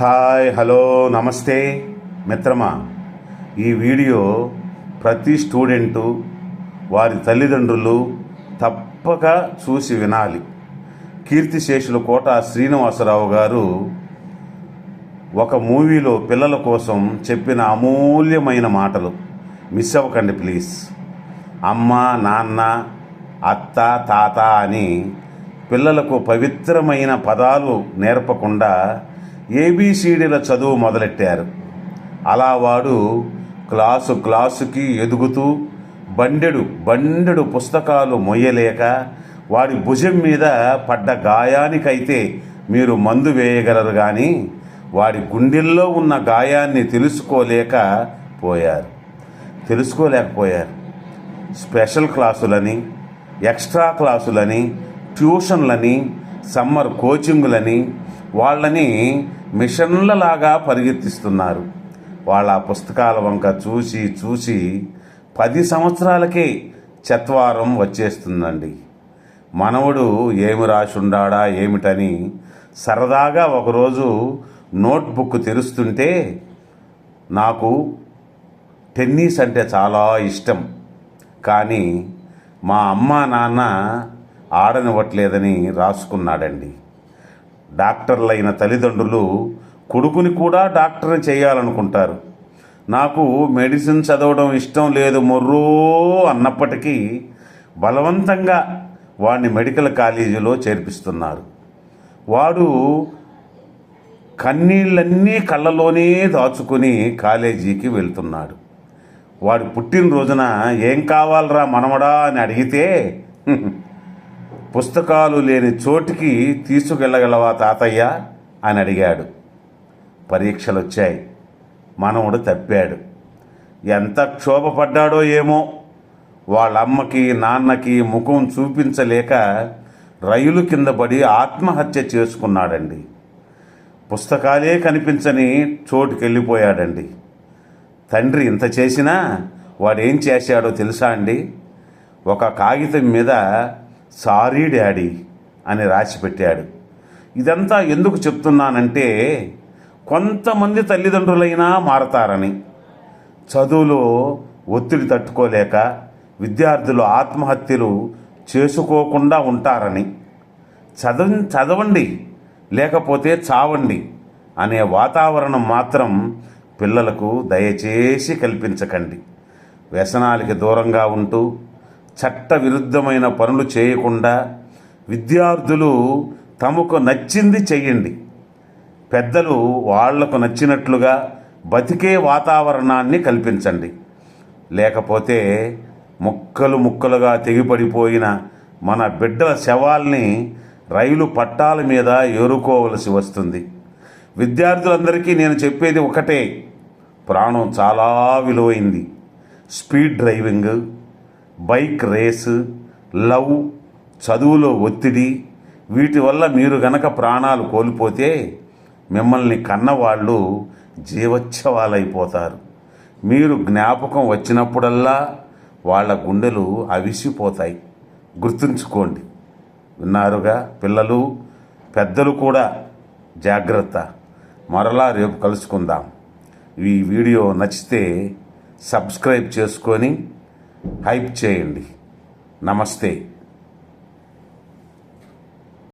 Hi hello నమస్తే. మిత్రమా ఈ వీడియో ప్రతి స్టూడెంటు వారి తల్లిదండ్రులు తప్పక చూసి వినాలి. కీర్తిశేషులు కోట శ్రీనివాసరావు గారు ఒక మూవీలో పిల్లల కోసం చెప్పిన అమూల్యమైన మాటలు. మిస్ అవ్వకండి ప్లీజ్. అమ్మ నాన్న అత్త తాత అని పిల్లలకు పవిత్రమైన పదాలు నేర్పకుండా ఏబిసిడీల చదువు మొదలెట్టారు. అలా వాడు క్లాసు క్లాసుకి ఎదుగుతూ బండెడు బండెడు పుస్తకాలు మొయ్యలేక వాడి భుజం మీద పడ్డ గాయానికైతే మీరు మందు వేయగలరు కానీ వాడి గుండెల్లో ఉన్న గాయాన్ని తెలుసుకోలేక పోయారు. తెలుసుకోలేకపోయారు. స్పెషల్ క్లాసులని ఎక్స్ట్రా క్లాసులని ట్యూషన్లని సమ్మర్ కోచింగులని వాళ్ళని మిషన్లలాగా పరిగెత్తిస్తున్నారు. వాళ్ళ పుస్తకాల వంక చూసి చూసి పది సంవత్సరాలకే చత్వారం వచ్చేస్తుందండి. మనవడు ఏమి రాసుండాడా ఏమిటని సరదాగా ఒకరోజు నోట్బుక్ తెరుస్తుంటే నాకు టెన్నిస్ అంటే చాలా ఇష్టం. కానీ మా అమ్మ నాన్న ఆడనివ్వట్లేదని రాసుకున్నాడండి. డాక్టర్లైన తల్లిదండ్రులు కొడుకుని కూడా డాక్టర్ని చేయాలనుకుంటారు. నాకు మెడిసిన్ చదవడం ఇష్టం లేదు మొర్రో అన్నప్పటికీ బలవంతంగా వాడిని మెడికల్ కాలేజీలో చేర్పిస్తున్నారు. వాడు కన్నీళ్ళన్నీ కళ్ళలోనే దాచుకుని కాలేజీకి వెళ్తున్నాడు. వాడు పుట్టినరోజున ఏం కావాలరా మనవడా అని అడిగితే పుస్తకాలు లేని చోటికి తీసుకెళ్ళగలవా తాతయ్య? అని అడిగాడు. పరీక్షలు వచ్చాయి మనవుడు తప్పాడు. ఎంత క్షోభపడ్డాడో ఏమో. వాళ్ళ అమ్మకి నాన్నకి ముఖం చూపించలేక రైలు కింద పడి ఆత్మహత్య చేసుకున్నాడండి. పుస్తకాలే కనిపించని చోటుకి వెళ్ళిపోయాడండి తండ్రి ఇంత చేసినా వాడేం చేశాడో తెలుసా అండి? ఒక కాగితం మీద సారీ డాడీ అని రాసి పెట్టాడు. ఇదంతా ఎందుకు చెప్తున్నానంటే కొంతమంది తల్లిదండ్రులైనా మారతారని. చదువులో ఒత్తిడి తట్టుకోలేక విద్యార్థులు ఆత్మహత్యలు చేసుకోకుండా ఉంటారని. చదవ చదవండి లేకపోతే చావండి అనే వాతావరణం మాత్రం పిల్లలకు దయచేసి కల్పించకండి. వ్యసనాలకి దూరంగా ఉంటూ చట్ట విరుద్ధమైన పనులు చేయకుండా విద్యార్థులు తమకు నచ్చింది చెయ్యండి పెద్దలు వాళ్ళకు నచ్చినట్లుగా బతికే వాతావరణాన్ని కల్పించండి. లేకపోతే ముక్కలు ముక్కలుగా తెగిపడిపోయిన మన బిడ్డల శవాల్ని రైలు పట్టాల మీద ఏరుకోవలసి వస్తుంది. విద్యార్థులందరికీ నేను చెప్పేది ఒకటే ప్రాణం చాలా విలువైంది. Speed driving bike race love చదువులో ఒత్తిడి వీటి వల్ల మీరు గనక ప్రాణాలు కోల్పోతే మిమ్మల్ని కన్నవాళ్ళు జీవోత్సవాలైపోతారు మీరు జ్ఞాపకం వచ్చినప్పుడల్లా వాళ్ళ గుండెలు అవిసిపోతాయి. గుర్తుంచుకోండి. విన్నారుగా పిల్లలు పెద్దలు కూడా జాగ్రత్త. మరలా రేపు కలుసుకుందాం. ఈ వీడియో నచ్చితే సబ్స్క్రైబ్ చేసుకొని హైప్ చేయండి. నమస్తే.